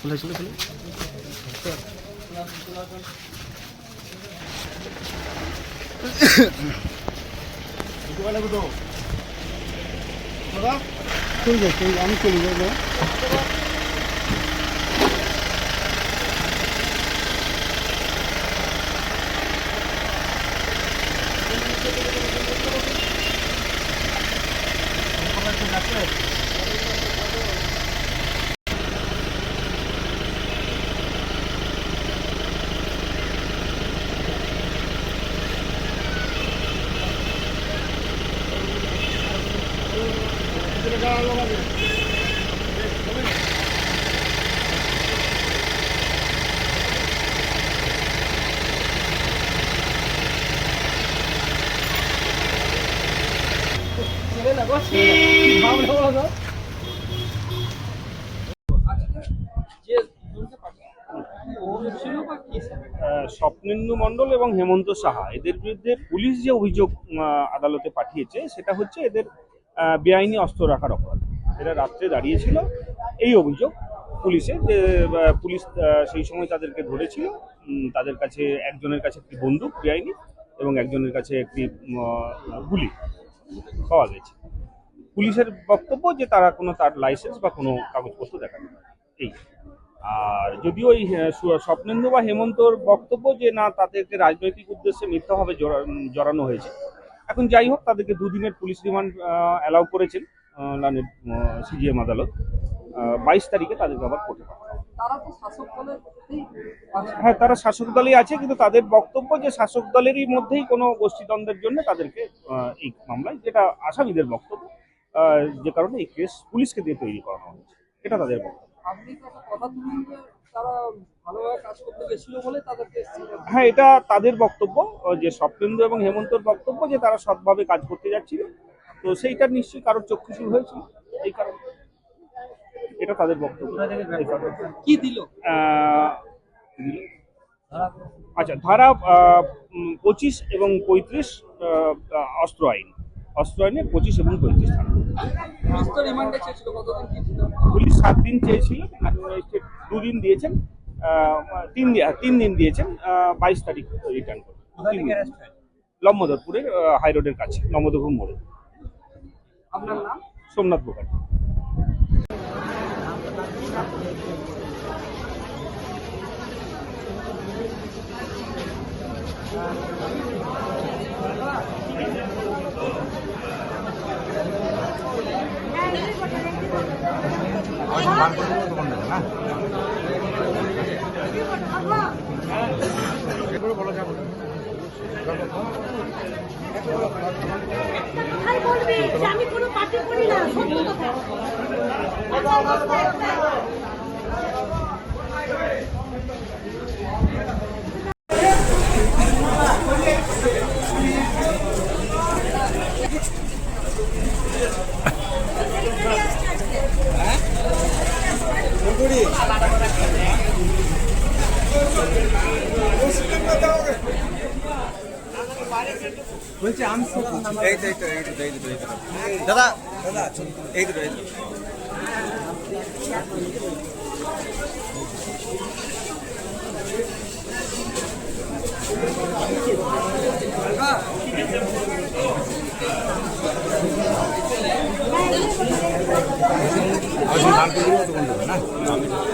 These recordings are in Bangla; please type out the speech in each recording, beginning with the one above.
খুলে খুলে খুলে ঠিক আছে আমি চলে যাবো স্বপ্নেন্দু মণ্ডল এবং হেমন্ত সাহা, এদের বিরুদ্ধে পুলিশ যে অভিযোগ আদালতে পাঠিয়েছে, সেটা হচ্ছে এদের বেআইনি অস্ত্র রাখার অপরাধ। এরা রাত্রে দাঁড়িয়েছিল। এই অভিযোগ পুলিশে যে পুলিশ সেই সময় তাদেরকে ধরেছিল। তাদের কাছে একজনের কাছে একটি বন্দুক বেআইনি এবং একজনের কাছে একটি গুলি পাওয়া গেছে। পুলিশের বক্তব্য যে তারা কোনো তার লাইসেন্স বা কোনো কাগজপত্র দেখাতে পারে। এই। আর যদিও এই সু- স্বপ্নেন্দু বা হেমন্তর বক্তব্য যে না তাদেরকে রাজনৈতিক উদ্দেশ্যে মিথ্যাভাবে জড়া- জড়ানো হয়েছে। এখন যাই হোক তাদেরকে দুদিনের পুলিশ রিমান্ড অ্যালাউ করেছেন সিজিএম আদালত। বাইশ তারিখে তাদেরকে আবার কোর্টে আছে। হ্যাঁ তারা শাসক দলই আছে কিন্তু তাদের বক্তব্য যে শাসক দলেরই মধ্যেই কোনো গোষ্ঠীদ্বন্দ্বের জন্য তাদেরকে এই মামলায় যেটা আসামিদের বক্তব্য যে কারণে এই কেস পুলিশকে দিয়ে তৈরি করানো হয়েছে। এটা তাদের বক্তব্য আপনি তো একটা কথা তুলুন যে তারা ভালোভাবে কাজ করতে গেছিল বলে তাদেরকে হ্যাঁ এটা তাদের বক্তব্য যে স্বপ্নেন্দু এবং হেমন্তর বক্তব্য যে তারা সৎভাবে কাজ করতে যাচ্ছিল। তো সেইটা নিশ্চয়ই কারোর চক্ষুশূল হয়েছিল। এই কারণে এটা তাদের বক্তব্য। কি দিল? আচ্ছা ধারা পঁচিশ এবং পঁয়ত্রিশ অস্ত্র আইন। অস্ত্র আইনে পঁচিশ এবং পঁয়ত্রিশ ধারা পুলিশ সাত দিন চেয়েছিল দুদিন দিয়েছেন তিন তিন দিন দিয়েছেন বাইশ তারিখ রিটার্ন করে। লম্বদরপুরের হাই রোডের কাছে লম্বদরপুর মোড়ে। আপনার নাম? সোমনাথ বোকার আর বলবি যে আমি কোনো পার্টি করি না সত্য কথা এই তো এই তো এই দুটো এই দুটো এই দুটো দাদা দাদা এই দুটো এই দুটো আর বলবি যে আমি কোনো পার্টি করি না সত্য কথা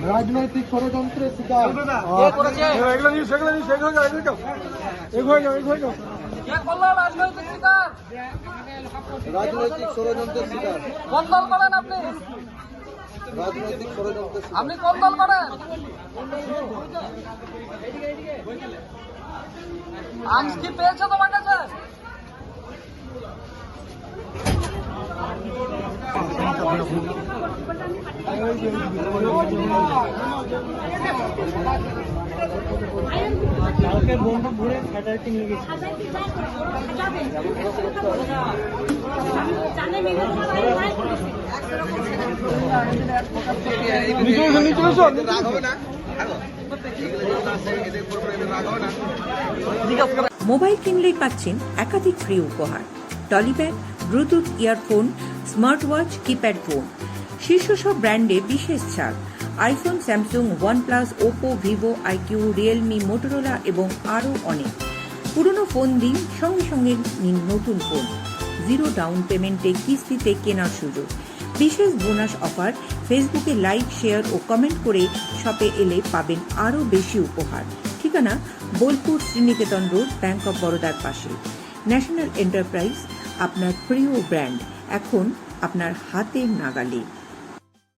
রাজনৈতিক ষড়যন্ত্রের শিকার। রাজনৈতিক ষড়যন্ত্রের শিকার। কোন দল করেন আপনি। রাজনৈতিক ষড়যন্ত্রের আপনি কোন দল করেন। আংশ কি পেয়েছ তোমার কাছে? কালকে নিয়ে মোবাইল কিনলেই পাচ্ছেন একাধিক ফ্রি উপহার। Trolley bag Bluetooth earphone smart watch keypad, phone. শীর্ষ সব ব্র্যান্ডে বিশেষ ছাড়। IPhone, Samsung, OnePlus, Oppo, Vivo, iQOO, Realme, Motorola এবং আরও অনেক। পুরনো ফোন দিন, সঙ্গে সঙ্গে নিন নতুন ফোন। জিরো ডাউন পেমেন্টে কিস্তিতে কেনার সুযোগ। বিশেষ বোনাস অফার, ফেসবুকে লাইক, শেয়ার ও কমেন্ট করে শপে এলে পাবেন আরও বেশি উপহার। ঠিকানা, Bolpur Sriniketan road, bank of বরোদার পাশে। ন্যাশনাল এন্টারপ্রাইজ, আপনার প্রিয় ব্র্যান্ড। এখন আপনার হাতের নাগালে।